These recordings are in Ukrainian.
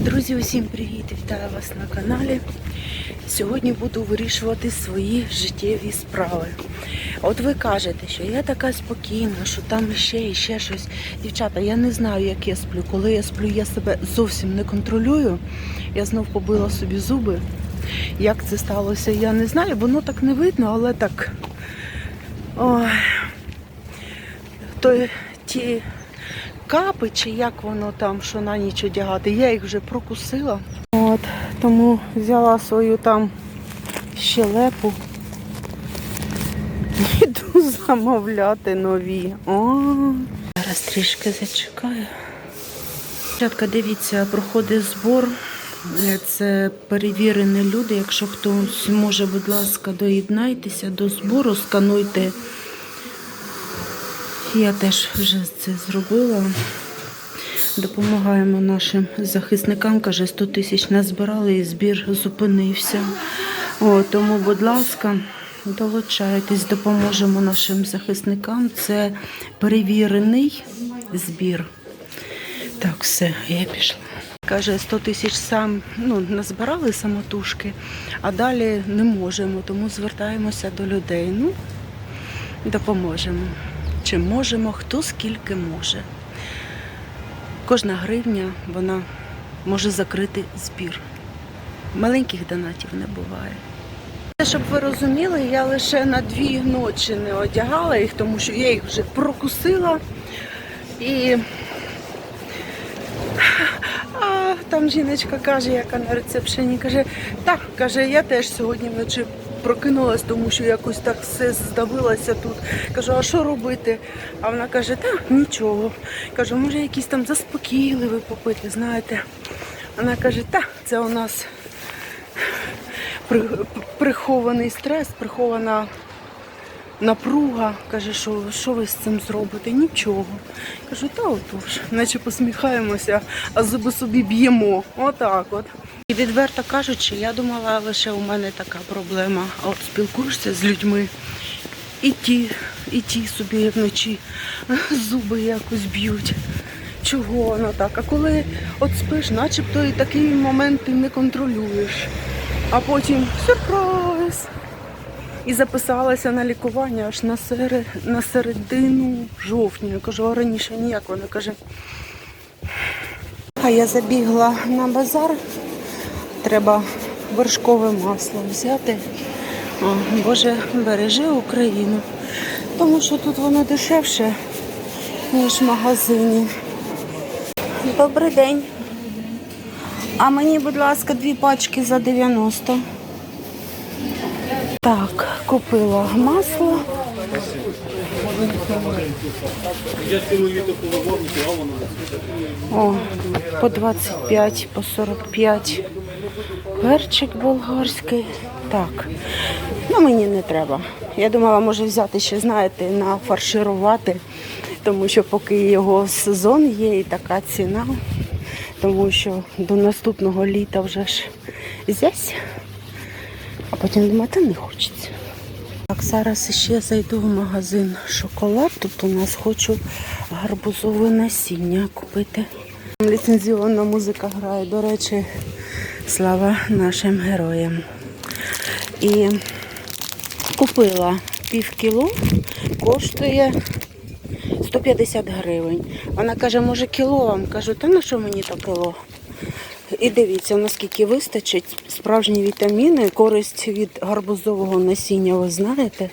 Друзі, усім привіт! Вітаю вас на каналі. Сьогодні буду вирішувати свої життєві справи. От ви кажете, що я така спокійна, що там ще і ще щось. Дівчата, я не знаю, як я сплю. Коли я сплю, я себе зовсім не контролюю. Я знов побила собі зуби. Як це сталося, я не знаю, воно так не видно, але так. Ой. То ті капи, чи як воно там, що на ніч одягати, я їх вже прокусила. От, тому взяла свою там щелепу. Іду замовляти нові. О, зараз трішки зачекаю. Дівчатка, дивіться, проходить збор. Це перевірені люди. Якщо хтось може, будь ласка, доєднайтеся до збору, скануйте. Я теж вже це зробила. Допомагаємо нашим захисникам. Каже, 100 тисяч назбирали і збір зупинився. О, тому, будь ласка, долучайтесь, допоможемо нашим захисникам. Це перевірений збір. Так, все, я пішла. Каже, 100 тисяч сам ну, назбирали самотужки, а далі не можемо, тому звертаємося до людей. Ну, допоможемо. Чи можемо, хто скільки може. Кожна гривня вона може закрити збір. Маленьких донатів не буває. Щоб ви розуміли, я лише на дві ночі не одягала їх, тому що я їх вже прокусила. І а, там жіночка каже, яка на рецепшені, каже, так, каже, я теж сьогодні вночі прокинулась, тому що якось так все здавилося тут. Кажу, а що робити? А вона каже, та нічого. Кажу, може якісь там заспокійливі попити, знаєте. Вона каже, так, це у нас прихований стрес, прихована напруга. Каже, що, що ви з цим зробите? Нічого. Кажу, та отож, наче посміхаємося, а зуби собі б'ємо. Отак от. І відверто кажучи, я думала, лише у мене така проблема. А от спілкуєшся з людьми, і ті, і ті собі вночі зуби якось б'ють. Чого воно так? А коли от спиш, начебто і такий момент ти не контролюєш. А потім сюрприз. І записалася на лікування аж на, сере, на середину жовтня. Я кажу, а раніше ніяк. Вона каже. А я забігла на базар. Треба вершкове масло взяти. О, Боже, бережи Україну. Тому що тут воно дешевше, ніж в магазині. Добрий день. А мені, будь ласка, дві пачки за 90. Так, купила масло. О, по 25, по 45. Перчик болгарський. Так. Ну, мені не треба. Я думала, може взяти ще, знаєте, нафарширувати, тому що поки його сезон є і така ціна, тому що до наступного літа вже ж зясь, а потім думаю, та не хочеться. Так, зараз ще зайду в магазин шоколад. Тут у нас хочу гарбузове насіння купити. Ліцензіонна музика грає, до речі, слава нашим героям. І купила пів кіло, коштує 150 гривень. Вона каже, може кіло вам? Кажу, та на що мені то кіло? І дивіться, наскільки вистачить справжні вітаміни, користь від гарбузового насіння, ви знаєте.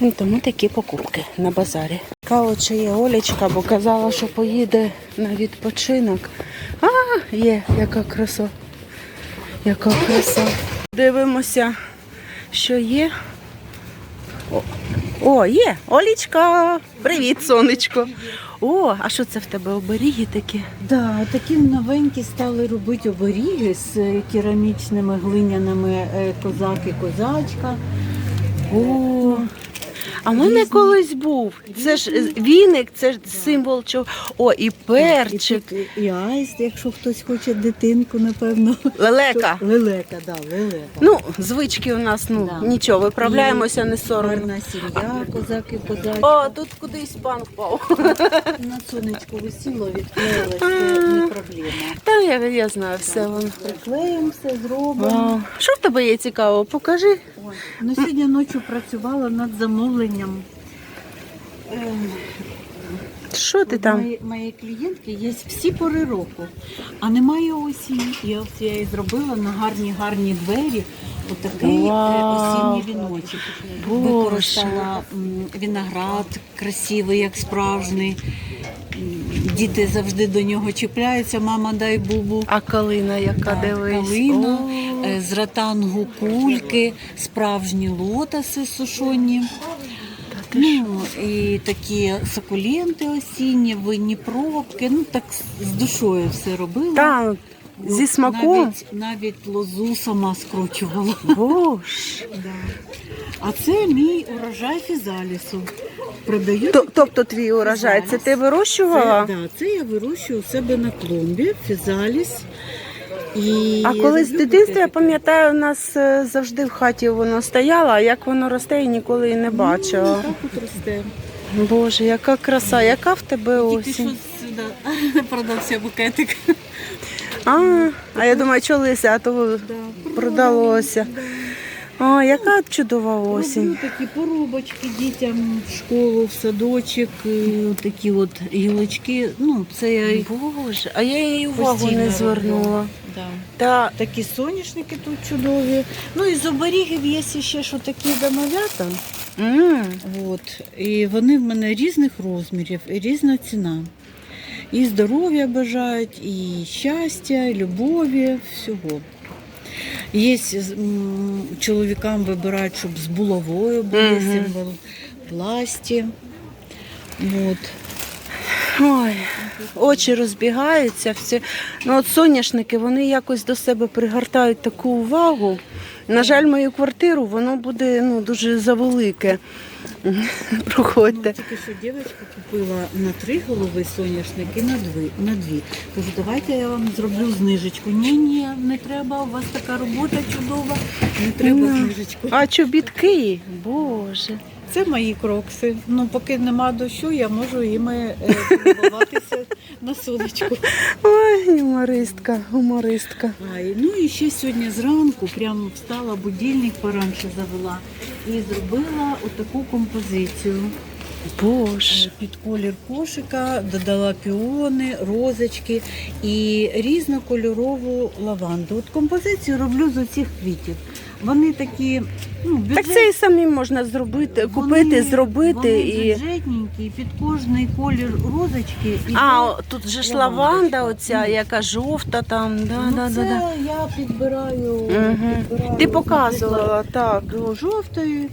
Ну, Тому такі покупки на базарі. Као чи є Олечка, бо казала, що поїде на відпочинок. А, є, яка краса. Яка краса. Дивимося, що є. О, є, Олічка! Привіт, сонечко. О, а що це в тебе оберіги такі? Да, такі новенькі стали робити оберіги з е, керамічними глиняними е, козак і козачка. О, А в мене колись був. Це ж е, віник, це ж символ чого. О, і перчик. І, і аїст, якщо хтось хоче дитинку, напевно. Лелека. Лелека, да, лелека. Ну, звички у нас, ну Да. нічого, виправляємося, не соромно. Гарна сім'я, козаки, козачки. О, тут кудись пан впав. На сонечку висіло, відклеїлось, це не проблема. Та я, я знаю все воно. Приклеїмо все, зробимо. Що в тебе є цікаво? Покажи. Ой, Ну, сьогодні ночі працювала над замовленням. Е, Що ти там? Моєї, моєї клієнтки є всі пори року, а немає осінь. І ось я їй зробила на гарні гарні двері отакий е, Вау. осінній віночок. Використала виноград красивий, як справжній. Діти завжди до нього чіпляються, мама дай бубу. А калина, яка дивись. калина, О. е, з ратангу кульки, справжні лотоси сушені. Ну, і такі сукуленти осінні, винні пробки. Ну так з душою все робила. Та, От зі смаком. Навіть, навіть лозу сама скручувала. Боже. А це мій урожай фізалісу. Продаю Т- Тобто твій урожай, це ти вирощувала? Це, да, це я вирощую у себе на клумбі, фізаліс. І А колись з дитинства я пам'ятаю, у нас е, завжди в хаті воно стояло, а як воно росте, я ніколи і не Ну, бачила. так от росте. Боже, яка краса, яка в тебе Тільки що осінь. сюди продався букетик. А, а я думаю, що лися, а то Да, продалося. О, яка чудова осінь. Роблю такі поробочки дітям в школу, в садочок, е, такі от гілочки. Ну, це я й Боже, а я її увагу постійно не роблю. звернула. Да. Та Такі соняшники тут чудові. Ну і з оберігів є ще що такі домовята. м, От. І вони в мене різних розмірів і різна ціна. І здоров'я бажають, і щастя, і любові, всього. Є чоловікам вибирають, щоб з булавою був Мгм. символ власті. От. ой, очі розбігаються. Всі. Ну, от соняшники, вони якось до себе пригортають таку увагу. На жаль, мою квартиру воно буде ну, дуже завелике. Ну, тільки що дівчинка купила на три голови соняшник і на дві. На дві. Кажу, давайте я вам зроблю знижечку. Ні, ні, не треба, у вас така робота чудова, не треба Ну. знижечку. А чобітки, боже. Це мої крокси. Ну, поки нема дощу, я можу іми е, полюбуватися на сонечку. Ой, гумористка, гумористка. А, і- ну і ще сьогодні зранку прямо встала, будильник поранше завела і зробила отаку композицію. Боже. Е, Під колір кошика додала піони, розочки і різнокольорову лаванду. От композицію роблю з оцих квітів. Вони такі, ну, Так це і самі можна зробити, купити, вони- зробити вони і. бюджетненькі, під кожний колір розочки. І А, о, тут же ж лаванда, оця, яка жовта там. Да, ну, да, це да, да. я підбираю, Мгм. підбираю Ти показувала, так. до жовтої,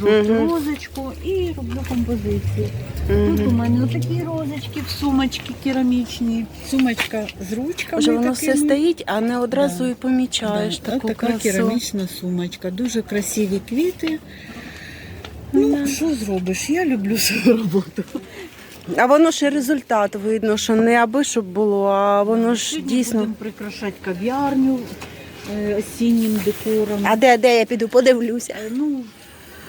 жовту Мгм. розочку і роблю композицію. Тут у мене такі розочки в сумочки керамічні. Сумочка з ручками. Боже, воно все стоїть, а не одразу Да. і помічаєш Да, таку така красу. керамічна сумочка. Дуже красиві квіти. Ну, Да. що зробиш? Я люблю свою роботу. А воно ж і результат видно, що не аби щоб було, а воно ж Сьогодні дійсно. будемо прикрашати кав'ярню е, осіннім декором. А де, де я піду, подивлюся. Е, Ну,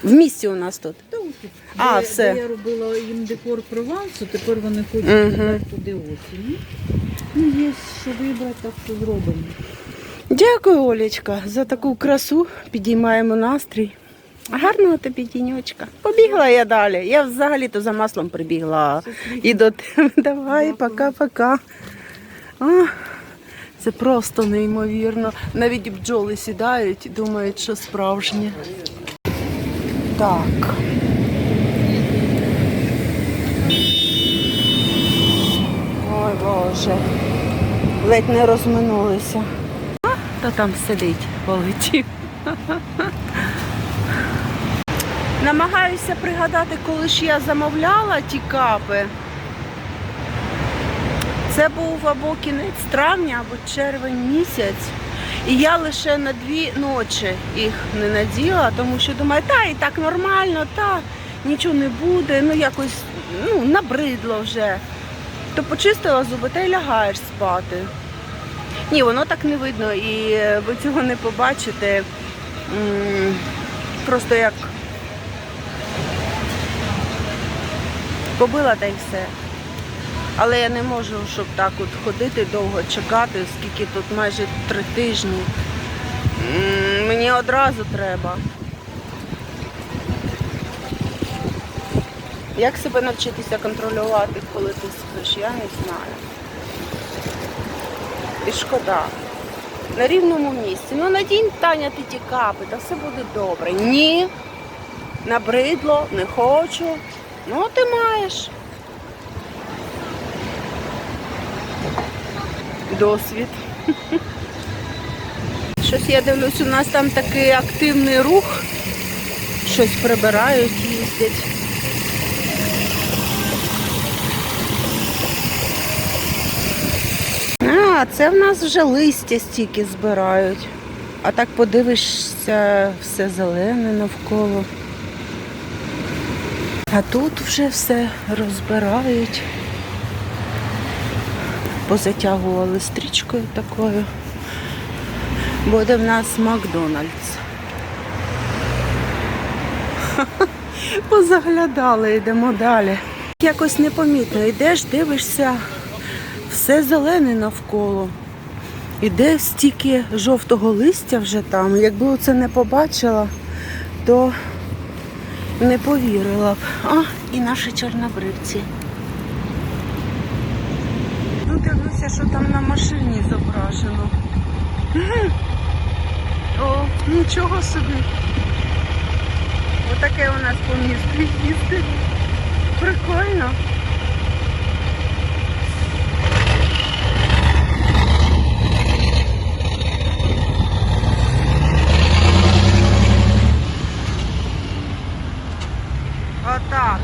В місті у нас тут. Та. А, де, все. де я робила їм декор Провансу, тепер вони хочуть додати туди осінь. Ну, є що вибрати, так що зробимо. Дякую, Олечка, за таку красу. Підіймаємо настрій. Гарного тобі діньочка. Побігла я далі. Я взагалі-то за маслом прибігла. І до тебе. Давай, пока-пока. Це просто неймовірно. Навіть бджоли сідають і думають, що справжнє. Так. Боже. Ледь не розминулися. А, Хто там сидить, полетів. Намагаюся пригадати, коли ж я замовляла ті капи. Це був або кінець травня, або червень місяць. І я лише на дві ночі їх не наділа, тому що думаю, та і так нормально, та нічого не буде, ну якось ну, набридло вже. То почистила зуби та й лягаєш спати. Ні, воно так не видно і е, ви цього не побачите. Просто як побила та й все. Але я не можу, щоб так от ходити довго чекати, скільки тут майже три тижні. Мені одразу треба. Як себе навчитися контролювати, коли ти спиш, я не знаю. І шкода. На рівному місці. Ну надінь Таня ти ті капи, та все буде добре. Ні. Набридло, не хочу. Ну, ти маєш. Досвід. Щось я дивлюсь, у нас там такий активний рух. Щось прибирають, їздять. А, це в нас вже листя стільки збирають. А так подивишся, все зелене навколо. А тут вже все розбирають. Позатягували стрічкою такою. Буде в нас Макдональдс. Позаглядали, йдемо далі. Якось непомітно йдеш, дивишся, все зелене навколо. Іде стільки жовтого листя вже там. Якби оце не побачила, то не повірила б. А, і наші чорнобривці. Ну, дивлюся, що там на машині зображено. О, нічого собі. Отаке у нас по місту їздить. Прикольно. Отак.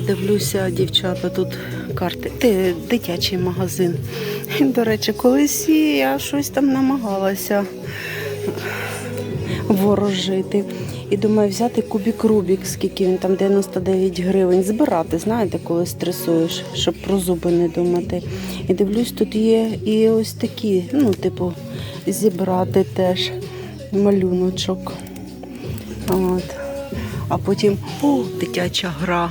Я дивлюся, дівчата, тут карти. Ти дитячий магазин. До речі, колись я щось там намагалася ворожити. І думаю, взяти кубік Рубік, скільки він там 99 гривень, збирати, знаєте, коли стресуєш, щоб про зуби не думати. І дивлюсь, тут є і ось такі, ну, типу, зібрати теж малюночок. От. А потім о, дитяча гра.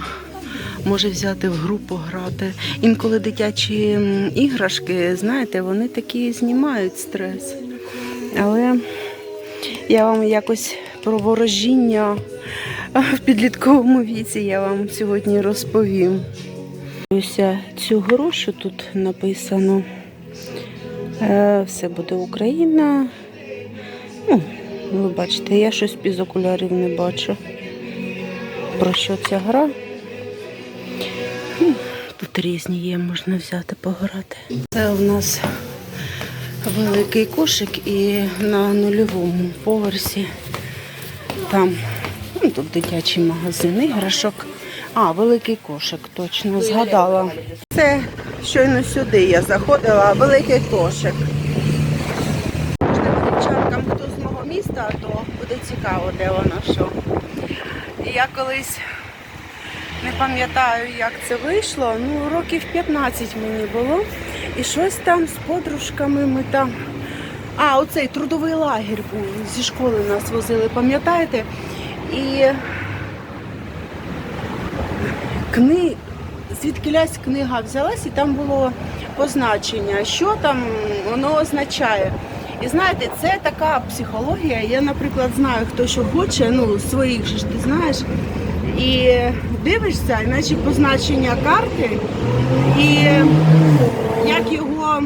Може взяти в гру пограти. Інколи дитячі іграшки, знаєте, вони такі знімають стрес. Але я вам якось про ворожіння в підлітковому віці я вам сьогодні розповім. Ось цю що тут написано. Е, Все буде Україна. Ну, ви бачите, я щось без окулярів не бачу. Про що ця гра? Різні є, можна взяти, пограти. Це у нас великий кошик і на нульовому поверсі там ну, тут дитячий магазин іграшок. А, великий кошик, точно згадала. Це щойно сюди я заходила, великий кошик. Можливо, дівчаткам, хто з мого міста, то буде цікаво, де воно що. Я колись не пам'ятаю, як це вийшло. Ну, років 15 мені було. І щось там з подружками ми там. А, оцей трудовий лагерь був. Зі школи нас возили, пам'ятаєте? І кни... звідкилясь книга взялась, і там було позначення, що там воно означає. І знаєте, це така психологія. Я, наприклад, знаю, хто що хоче, ну, своїх же ж ти знаєш. І дивишся, іначе позначення карти, і як його,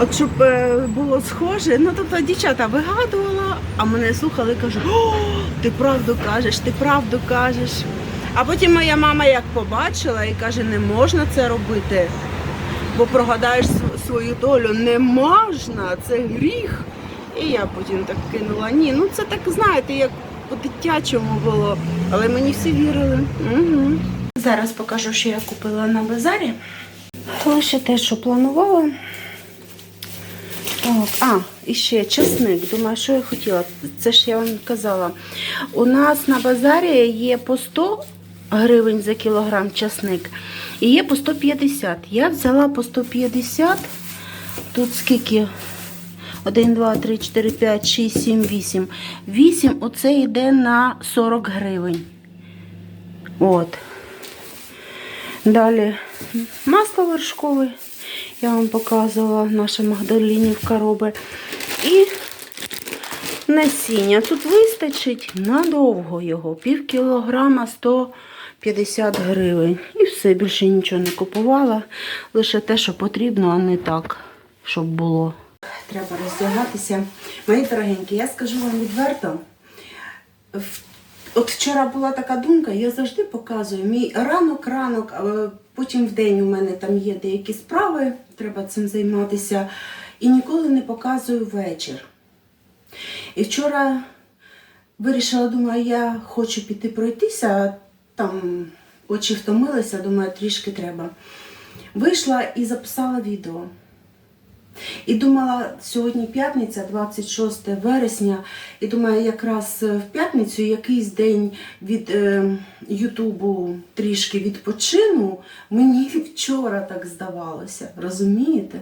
от щоб е, було схоже, ну тобто дівчата вигадувала, а мене слухали, кажуть, о, ти правду кажеш, ти правду кажеш. А потім моя мама як побачила і каже, не можна це робити. бо прогадаєш свою долю. Не можна, це гріх. І я потім так кинула. Ні, ну це так знаєте, як по-дитячому було. Але мені всі вірили. Угу. Зараз покажу, що я купила на базарі. Лише те, що планувала. Так, а, і ще чесник. Думаю, що я хотіла. Це ж я вам казала. У нас на базарі є по 100 гривень за кілограм чесник і є по 150. Я взяла по 150. Тут скільки? 1, 2, 3, 4, 5, 6, 7, 8. 8 оце йде на 40 гривень. От. Далі масло вершкове. Я вам показувала, наша Магдалінівка робить. І насіння. Тут вистачить надовго його. Пів кілограма 150 гривень. І все, більше нічого не купувала. Лише те, що потрібно, а не так, щоб було. Треба роздягатися. Мої дорогенькі, я скажу вам відверто. От вчора була така думка, я завжди показую мій ранок-ранок, потім в день у мене там є деякі справи, треба цим займатися. І ніколи не показую вечір. І вчора вирішила, думаю, я хочу піти пройтися, там очі втомилися, думаю, трішки треба. Вийшла і записала відео. І думала, сьогодні п'ятниця, 26 вересня, і думаю, якраз в п'ятницю якийсь день від е, Ютубу трішки відпочину. Мені вчора так здавалося, розумієте?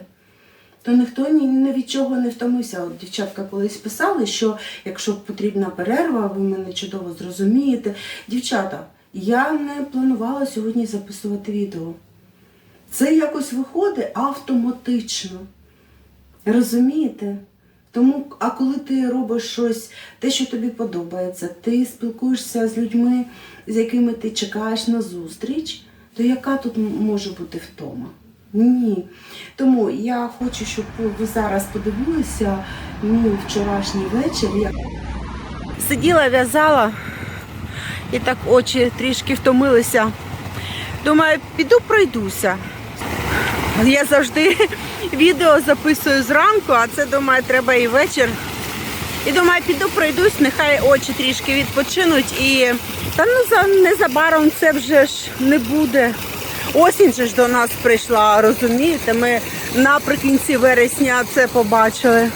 То ніхто ні, ні від чого не втомився. От дівчатка колись писали, що якщо потрібна перерва, ви мене чудово зрозумієте. Дівчата, я не планувала сьогодні записувати відео. Це якось виходить автоматично. Розумієте? Тому, а коли ти робиш щось, те, що тобі подобається, ти спілкуєшся з людьми, з якими ти чекаєш на зустріч, то яка тут може бути втома? Ні. Тому я хочу, щоб ви зараз подивилися мій вчорашній вечір. Я сиділа, в'язала і так очі трішки втомилися. Думаю, піду пройдуся. Я завжди відео записую зранку, а це думаю, треба і вечір. І думаю, піду пройдусь, нехай очі трішки відпочинуть і та ну незабаром це вже ж не буде. Осінь же ж до нас прийшла, розумієте? Ми наприкінці вересня це побачили.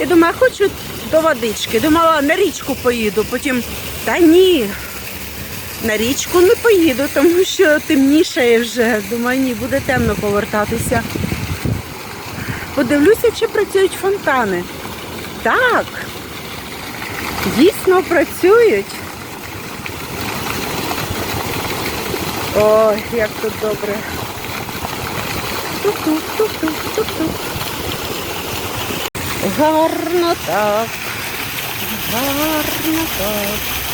І думаю, хочу до водички. Думала, на річку поїду. Потім, та ні, на річку не поїду, тому що темнішає вже. Думаю, ні, буде темно повертатися. Подивлюся, чи працюють фонтани. Так, дійсно працюють. Ой, як тут добре. Тук-тук-тук-тук-тук-тук. Гарно так. Гарно так.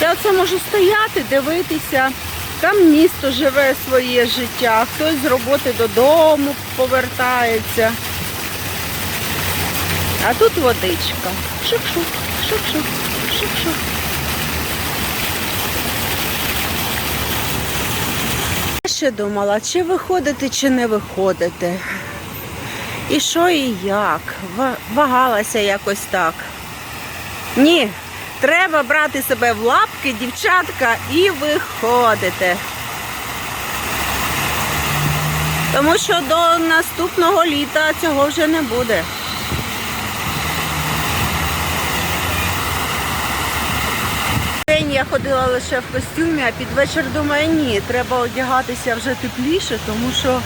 Я оце можу стояти, дивитися. Там місто живе своє життя, хтось з роботи додому повертається. А тут водичка. Шук-шук, шук-шук, шук-шук. Я ще думала, чи виходити, чи не виходити. І що і як. Вагалася якось так. Ні, треба брати себе в лапки, дівчатка, і виходити. Тому що до наступного літа цього вже не буде. День я ходила лише в костюмі, а під вечір думаю, ні, треба одягатися вже тепліше, тому що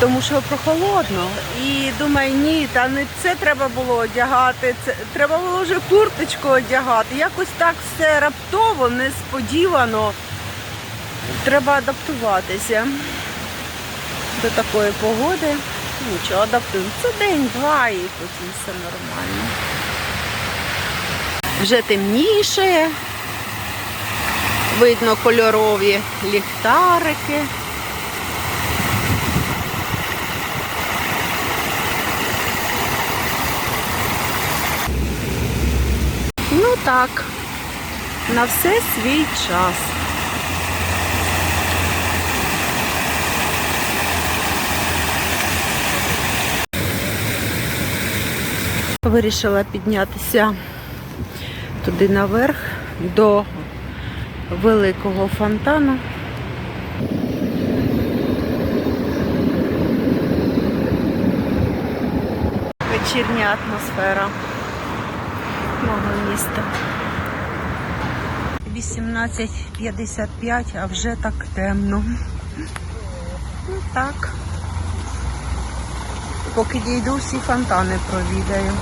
тому що прохолодно. І думаю, ні, та не це треба було одягати, це треба було вже курточку одягати. Якось так все раптово, несподівано. Треба адаптуватися до такої погоди. Нічого, адаптуємо. Це день-два і потім все нормально. Вже темніше. Видно кольорові ліхтарики. так, на все свій час. Вирішила піднятися туди наверх до великого фонтану. Вечірня атмосфера мого міста. 18.55, а вже так темно. Ну так. Поки дійду, всі фонтани провідаю.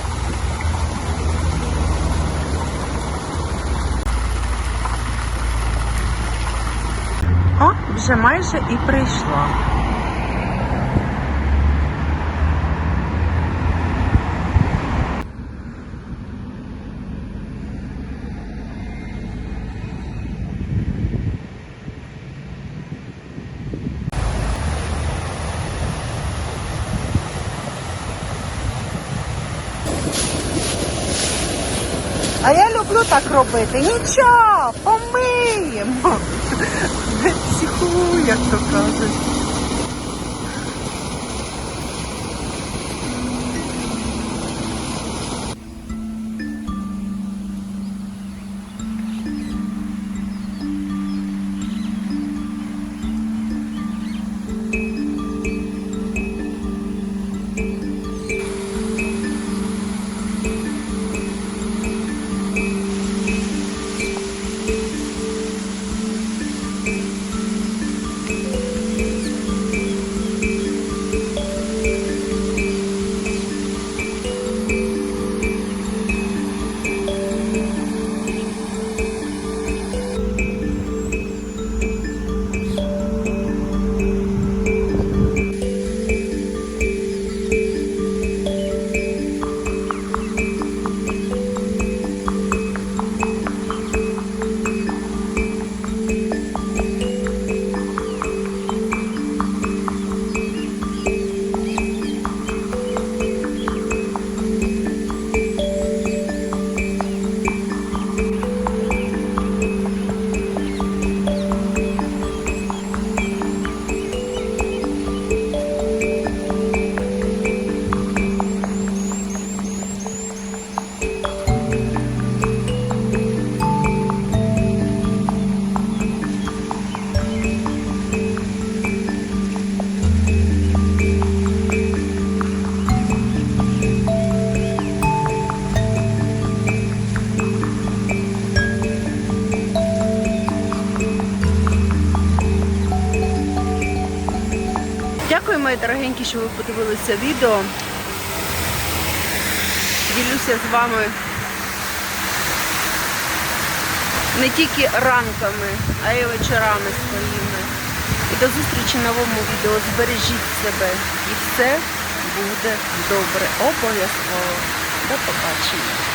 О, вже майже і прийшла. А я люблю так робити. Нічого, помиємо. Не психую, як то кажуть. Що ви подивилися відео. Ділюся з вами не тільки ранками, а й вечорами своїми. І до зустрічі в новому відео. Збережіть себе. І все буде добре. Обов'язково. До побачення.